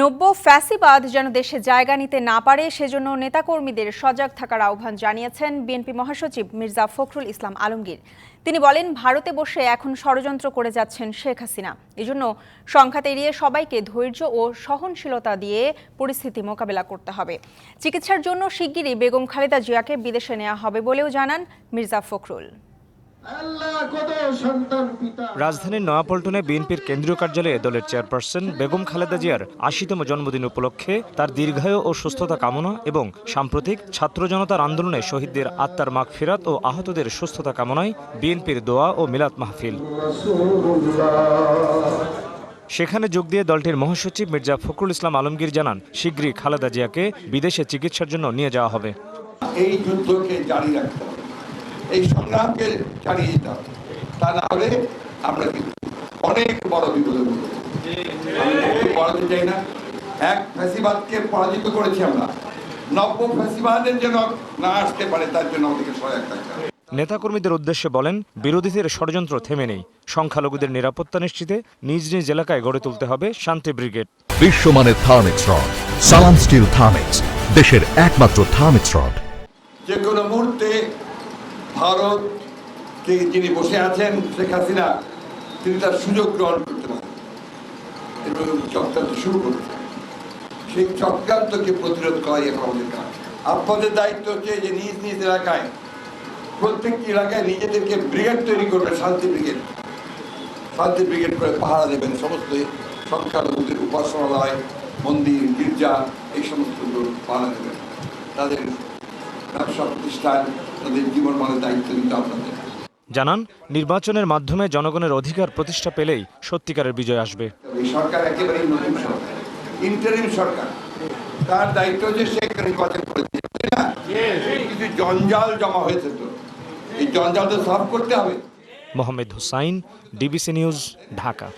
নব্য ফ্যাসিবাদ যেন দেশে জায়গা নিতে না পারে, সেজন্য নেতাকর্মীদের সজাগ থাকার আহ্বান জানিয়েছেন বিএনপি মহাসচিব মির্জা ফখরুল ইসলাম আলমগীর। তিনি বলেন, ভারতে বসে এখন ষড়যন্ত্র করে যাচ্ছেন শেখ হাসিনা। এজন্য সংঘাত এড়িয়ে সবাইকে ধৈর্য ও সহনশীলতা দিয়ে পরিস্থিতি মোকাবেলা করতে হবে। চিকিৎসার জন্য শিগগিরই বেগম খালেদা জিয়াকে বিদেশে নেওয়া হবে বলেও জানান মির্জা ফখরুল। রাজধানীর নয়াপল্টনে বিএনপির কেন্দ্রীয় কার্যালয়ে দলের চেয়ারপারসন বেগম খালেদা জিয়ার আশিতম জন্মদিন উপলক্ষে তার দীর্ঘায়ু ও সুস্থতা কামনা এবং সাম্প্রতিক ছাত্র জনতার আন্দোলনে শহীদদের আত্মার মাগফিরাত ও আহতদের সুস্থতা কামনায় বিএনপির দোয়া ও মিলাদ মাহফিল। সেখানে যোগ দিয়ে দলটির মহাসচিব মির্জা ফখরুল ইসলাম আলমগীর জানান শীঘ্রই খালেদা জিয়াকে বিদেশে চিকিৎসার জন্য নিয়ে যাওয়া হবে। এই যুদ্ধকে জারি রাখতে হবে। এই সংগ্রামকে চালিয়ে যেতে হবে। তা না হলে আমরা কিন্তু অনেক বড় বিপদে পড়াতে চাই না। এক ফ্যাসিবাদকে পরাজিত করেছি আমরা। নব্য ফ্যাসিবাদের যেন না আসতে পারে তার জন্য আমাদেরকে সহায়ক থাকতে হবে। নেতাকর্মীদের উদ্দেশ্যে বলেন বিরোধীদের ষড়যন্ত্র থেমে নেই। সংখ্যালঘুদের নিরাপত্তা নিশ্চিতে নিজ নিজ এলাকায় গড়ে তুলতে হবে শান্তি ব্রিগেড। বিশ্বমানের Thermex rod Salam steel Thermex দেশের একমাত্র থার্মিক্স রড। যে কোনো মুহূর্তে ভারত যিনি বসে আছেন, শেখ হাসিনা, তিনি তার সুযোগ গ্রহণ করতে পারেন। এবং চক্রান্ত শুরু করতে। সেই চক্রান্তকে প্রতিরোধ করাই এখন আমাদের কাজ। আপনাদের দায়িত্ব হচ্ছে যে নিজ নিজ এলাকায়, প্রত্যেকটি এলাকায় নিজেদেরকে ব্রিগেড তৈরি করবে শান্তি ব্রিগেড। শান্তি ব্রিগেড করে পাহারা দেবেন সমস্ত সংখ্যালঘুদের উপাসনালয়, মন্দির, গির্জা, এই সমস্ত পাহারা দেবেন। তাদের ব্যবসা প্রতিষ্ঠান তাদের জীবনমানের দায়িত্ব দিতে আপনাদের। জানান নির্বাচনের মাধ্যমে জনগণের অধিকার প্রতিষ্ঠা পেলেই সত্যিকারের বিজয় আসবে। এই সরকার একেবারেই নতুন সরকার। ইন্টারিম সরকার। তার দায়িত্ব যে সে নির্বাচন করেছে কিছু জঞ্জাল জমা হয়েছে তো। এই জঞ্জাল তো সলভ করতে হবে। Mohammad Hussain DBC news Dhaka.